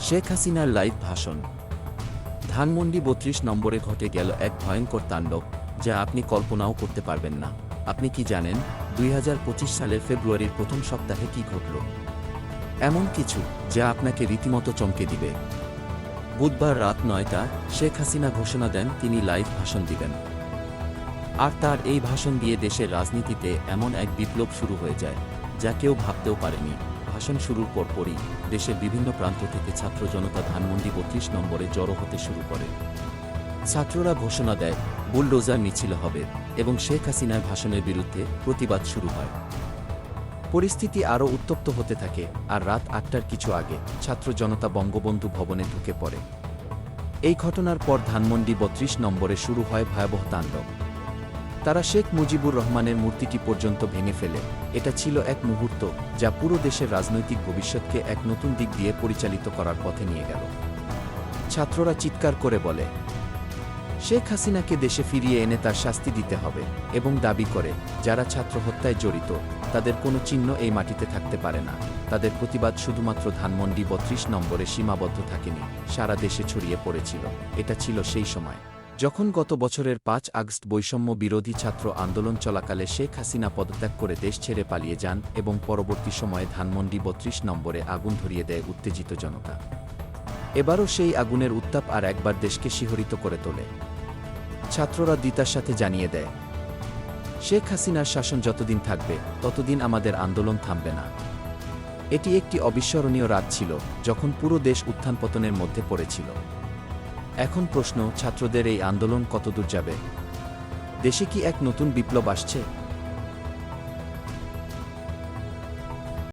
শেখ হাসিনার লাইভ ভাষণ। ধানমন্ডি বত্রিশ নম্বরে ঘটে গেল এক ভয়ঙ্কর তাণ্ডব, যা আপনি কল্পনাও করতে পারবেন না। আপনি কি জানেন দুই সালের ফেব্রুয়ারির প্রথম সপ্তাহে কি ঘটল? এমন কিছু যা আপনাকে রীতিমতো চমকে দিবে। বুধবার রাত নয়টা শেখ হাসিনা ঘোষণা দেন তিনি লাইভ ভাষণ দিবেন। আর তার এই ভাষণ দিয়ে দেশের রাজনীতিতে এমন এক বিপ্লব শুরু হয়ে যায়, যা কেউ ভাবতেও পারেনি। ভাষণ শুরুর পরপরই দেশের বিভিন্ন প্রান্ত থেকে ছাত্র জনতা ধানমন্ডি বত্রিশ নম্বরে জড়ো হতে শুরু করে। ছাত্ররা ঘোষণা দেয়, বুলডোজার মিছিল হবে এবং শেখ হাসিনার ভাষণের বিরুদ্ধে প্রতিবাদ শুরু হয়। পরিস্থিতি আরও উত্তপ্ত হতে থাকে আর রাত আটটার কিছু আগে ছাত্র জনতা বঙ্গবন্ধু ভবনে ঢুকে পড়ে। এই ঘটনার পর ধানমন্ডি বত্রিশ নম্বরে শুরু হয় ভয়াবহ তাণ্ডব। তারা শেখ মুজিবুর রহমানের মূর্তিটি পর্যন্ত ভেঙে ফেলে। এটা ছিল এক মুহূর্ত যা পুরো দেশের রাজনৈতিক ভবিষ্যৎকে এক নতুন দিক দিয়ে পরিচালিত করার পথে নিয়ে গেল। ছাত্ররা চিৎকার করে বলে, শেখ হাসিনাকে দেশে ফিরিয়ে এনে তার শাস্তি দিতে হবে এবং দাবি করে, যারা ছাত্র হত্যায় জড়িত, তাদের কোনো চিহ্ন এই মাটিতে থাকতে পারে না। তাদের প্রতিবাদ শুধুমাত্র ধানমন্ডি বত্রিশ নম্বরে সীমাবদ্ধ থাকেনি, সারা দেশে ছড়িয়ে পড়েছিল। এটা ছিল সেই সময়। যখন গত বছরের পাঁচ আগস্ট বৈষম্য বিরোধী ছাত্র আন্দোলন চলাকালে শেখ হাসিনা পদত্যাগ করে দেশ ছেড়ে পালিয়ে যান এবং পরবর্তী সময়ে ধানমন্ডি বত্রিশ নম্বরে আগুন ধরিয়ে দেয় উত্তেজিত জনতা। এবারও সেই আগুনের উত্তাপ আর একবার দেশকে শিহরিত করে তোলে। ছাত্ররা দিতার সাথে জানিয়ে দেয়, শেখ হাসিনার শাসন যতদিন থাকবে, ততদিন আমাদের আন্দোলন থামবে না। এটি একটি অবিস্মরণীয় রাত ছিল, যখন পুরো দেশ উত্থান পতনের মধ্যে পড়েছিল। এখন প্রশ্ন ছাত্রদের এই আন্দোলন কতদূর যাবে? দেশে কি এক নতুন বিপ্লব আসছে?